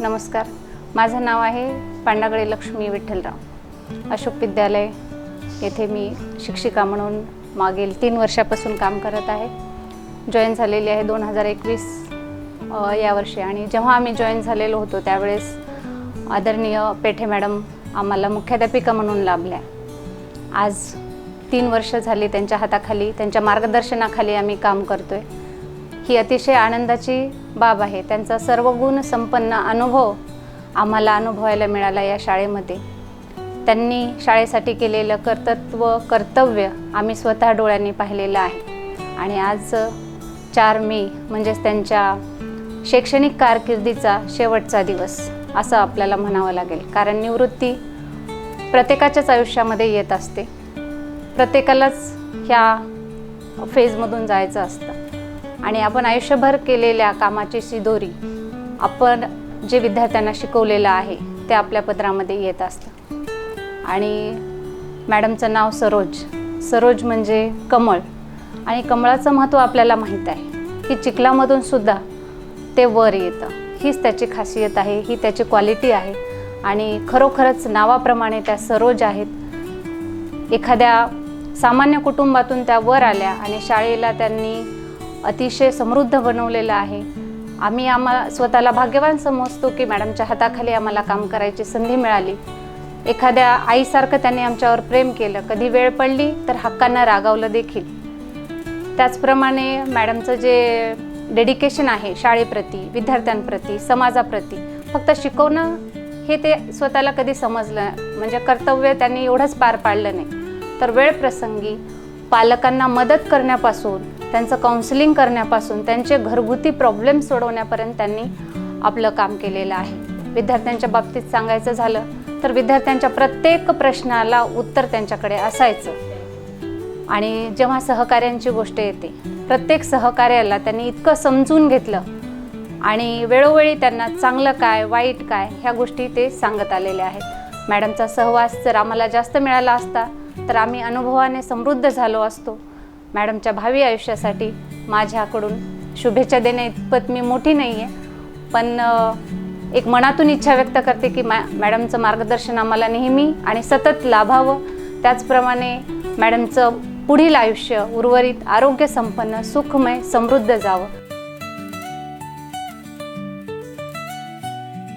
नमस्कार. माझं नाव आहे पांडागळे लक्ष्मी विठ्ठलराव. अशोक विद्यालय येथे मी शिक्षिका म्हणून मागील तीन वर्षापासून काम करत आहे. जॉईन झालेली आहे दोन हजार एकवीस यावर्षी आणि जेव्हा आम्ही जॉईन झालेलो होतो त्यावेळेस आदरणीय पेठे मॅडम आम्हाला मुख्याध्यापिका म्हणून लाभल्या. आज तीन वर्ष झाली त्यांच्या हाताखाली त्यांच्या मार्गदर्शनाखाली आम्ही काम करतो आहे ही अतिशय आनंदाची बाब आहे. त्यांचा सर्व गुण संपन्न अनुभव आम्हाला अनुभवायला मिळाला या शाळेमध्ये. त्यांनी शाळेसाठी केलेलं कर्तृत्व कर्तव्य आम्ही स्वतः डोळ्यांनी पाहिलेलं आहे. आणि आज चार मे म्हणजेच त्यांच्या शैक्षणिक कारकिर्दीचा शेवटचा दिवस असं आपल्याला म्हणावं लागेल. कारण निवृत्ती प्रत्येकाच्याच आयुष्यामध्ये येत असते. प्रत्येकालाच ह्या फेजमधून जायचं असतं. आणि आपण आयुष्यभर केलेल्या कामाची शिदोरी आपण जे विद्यार्थ्यांना शिकवलेलं आहे ते आपल्या पत्रामध्ये येत असतं. आणि मॅडमचं नाव सरोज. सरोज म्हणजे कमळ. आणि कमळाचं महत्त्व आपल्याला माहीत आहे. की चिखलामधून सुद्धा ते वर येतं. हीच त्याची खासियत आहे ही त्याची क्वालिटी आहे. आणि खरोखरच नावाप्रमाणे त्या सरोज आहेत. एखाद्या सामान्य कुटुंबातून त्या वर आल्या आणि शाळेला त्यांनी अतिशय समृद्ध बनवलेलं आहे. आम्ही आम्हाला स्वतःला भाग्यवान समजतो की मॅडमच्या हाताखाली आम्हाला काम करायची संधी मिळाली. एखाद्या आईसारखं त्यांनी आमच्यावर प्रेम केलं कधी वेळ पडली तर हक्कांना रागावलं देखील. त्याचप्रमाणे मॅडमचं जे डेडिकेशन आहे शाळेप्रती विद्यार्थ्यांप्रती समाजाप्रती फक्त शिकवणं हे ते स्वतःला कधी समजलं म्हणजे कर्तव्य त्यांनी एवढंच पार पाडलं नाही. तर वेळ प्रसंगी पालकांना मदत करण्यापासून त्यांचं काउन्सिलिंग करण्यापासून त्यांचे घरगुती प्रॉब्लेम सोडवण्यापर्यंत त्यांनी आपलं काम केलेलं आहे. विद्यार्थ्यांच्या बाबतीत सांगायचं झालं तर विद्यार्थ्यांच्या प्रत्येक प्रश्नाला उत्तर त्यांच्याकडे असायचं. आणि जेव्हा सहकार्यांची गोष्ट येते प्रत्येक सहकार्याला त्यांनी इतकं समजून घेतलं आणि वेळोवेळी त्यांना चांगलं काय वाईट काय ह्या गोष्टी ते सांगत आलेल्या आहेत. मॅडमचा सहवास जर आम्हाला जास्त मिळाला असता तर आम्ही अनुभवाने समृद्ध झालो असतो. मॅडमच्या भावी आयुष्यासाठी माझ्याकडून शुभेच्छा देणे इतपत मी मोठी नाही आहे पण एक मनातून इच्छा व्यक्त करते की मॅ मॅडमचं मार्गदर्शन आम्हाला नेहमी आणि सतत लाभावं. त्याचप्रमाणे मॅडमचं पुढील आयुष्य उर्वरित आरोग्यसंपन्न सुखमय समृद्ध जावं.